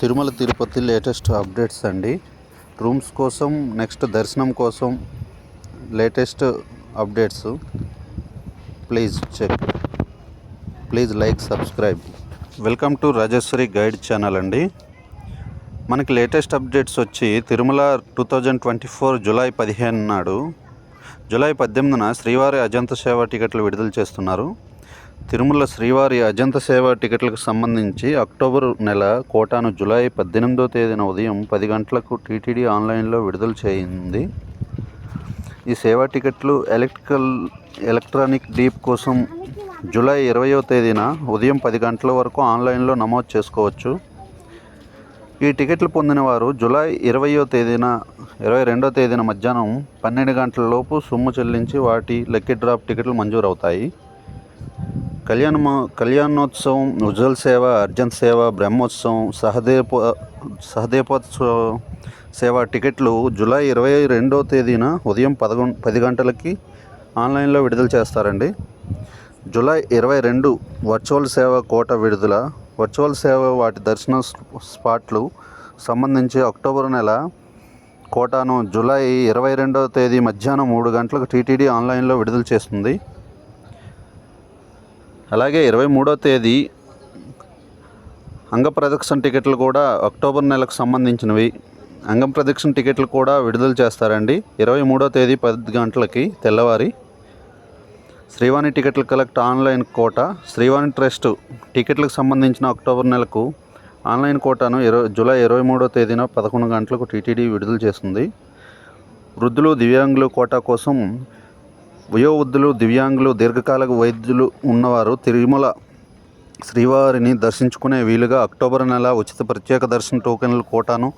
Tirumala Tirupati latest updates అండి. Rooms కోసం next దర్శనం కోసం latest updates please check please like subscribe welcome to Rajeshwari guide channel అండి. మనకి లేటెస్ట్ అప్డేట్స్ వచ్చి Tirumala two thousand twenty four July పదిహేను నాడు జూలై పద్దెనిమిదిన శ్రీవారి అజంత సేవ టికెట్లు విడుదల చేస్తున్నారు. తిరుమల శ్రీవారి అజంత సేవ టికెట్లకు సంబంధించి అక్టోబర్ నెల కోటాను జులై పద్దెనిమిదో తేదీన ఉదయం పది గంటలకు టీటీడీ ఆన్లైన్లో విడుదల చేయింది. ఈ సేవా టికెట్లు ఎలక్ట్రికల్ ఎలక్ట్రానిక్ డీప్ కోసం జులై ఇరవయో తేదీన ఉదయం పది గంటల వరకు ఆన్లైన్లో నమోదు చేసుకోవచ్చు. ఈ టికెట్లు పొందిన వారు జూలై ఇరవయో తేదీన ఇరవై రెండో తేదీన మధ్యాహ్నం పన్నెండు గంటల లోపు సొమ్ము చెల్లించి వాటి లక్కీ డ్రాప్ టికెట్లు మంజూరు అవుతాయి కళ్యాణ కళ్యాణోత్సవం ఉజ్వల్ సేవ అర్జంత్ సేవ బ్రహ్మోత్సవం సహదేప సహదేపోత్సవ సేవ టికెట్లు జూలై ఇరవై రెండో తేదీన ఉదయం పదకొండు పది గంటలకి ఆన్లైన్లో విడుదల చేస్తారండి. జూలై ఇరవై రెండు వర్చువల్ సేవ కోట విడుదల. వర్చువల్ సేవ వాటి దర్శన స్పాట్లు సంబంధించి అక్టోబర్ నెల కోటాను జూలై ఇరవై రెండవ తేదీ మధ్యాహ్నం మూడు గంటలకు టీటీడీ ఆన్లైన్లో విడుదల చేస్తుంది. అలాగే ఇరవై మూడో తేదీ అంగ ప్రదక్షిణ టికెట్లు కూడా అక్టోబర్ నెలకు సంబంధించినవి. అంగం ప్రదక్షిణ టికెట్లు కూడా విడుదల చేస్తారండి. ఇరవై మూడో తేదీ పది గంటలకి తెల్లవారి. శ్రీవాణి టికెట్లు collect online quota. Srivani trust టికెట్లకు సంబంధించిన అక్టోబర్ నెలకు ఆన్లైన్ కోటాను ఇరవై జూలై ఇరవై మూడో తేదీన పదకొండు గంటలకు టీటీడీ విడుదల చేస్తుంది. వృద్ధులు దివ్యాంగులు కోటా కోసం వయోవృద్ధులు దివ్యాంగులు దీర్ఘకాలిక వైద్యులు ఉన్నవారు తిరుమల శ్రీవారిని దర్శించుకునే వీలుగా అక్టోబర్ నెల ఉచిత ప్రత్యేక దర్శన టోకెన్ల కోటాను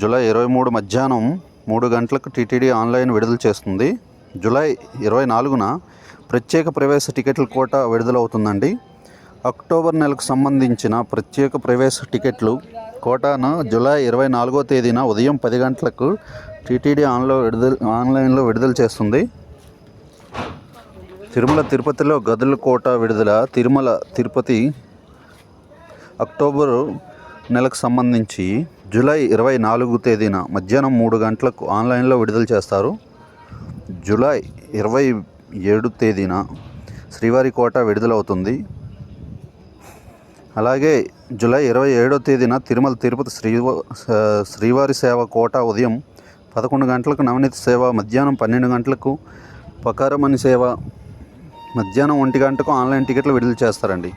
జూలై ఇరవై మూడు మధ్యాహ్నం మూడు గంటలకు టీటీడీ ఆన్లైన్ విడుదల చేస్తుంది. జూలై ఇరవై నాలుగున ప్రత్యేక ప్రవేశ టికెట్ల కోట విడుదలవుతుందండి. అక్టోబర్ నెలకు సంబంధించిన ప్రత్యేక ప్రవేశ టికెట్లు కోటాను జూలై ఇరవై నాలుగో తేదీన ఉదయం పది గంటలకు టీటీడీ ఆన్లో విడుదల ఆన్లైన్లో విడుదల చేస్తుంది. తిరుమల తిరుపతిలో గదుల కోట విడుదల తిరుమల తిరుపతి అక్టోబరు నెలకు సంబంధించి జూలై ఇరవై నాలుగు తేదీన మధ్యాహ్నం మూడు గంటలకు ఆన్లైన్లో విడుదల చేస్తారు. జూలై ఇరవై ఏడు తేదీన శ్రీవారి కోట విడుదలవుతుంది. అలాగే జూలై ఇరవై ఏడో తేదీన తిరుమల తిరుపతి శ్రీవ శ్రీవారి సేవ కోట ఉదయం పదకొండు గంటలకు నవనీత సేవ మధ్యాహ్నం పన్నెండు గంటలకు పకారమణి సేవ మధ్యాహ్నం ఒంటి గంటకు ఆన్లైన్ టికెట్లు విడుదల చేస్తారండి.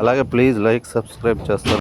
అలాగే ప్లీజ్ లైక్ సబ్స్క్రైబ్ చేస్తారు.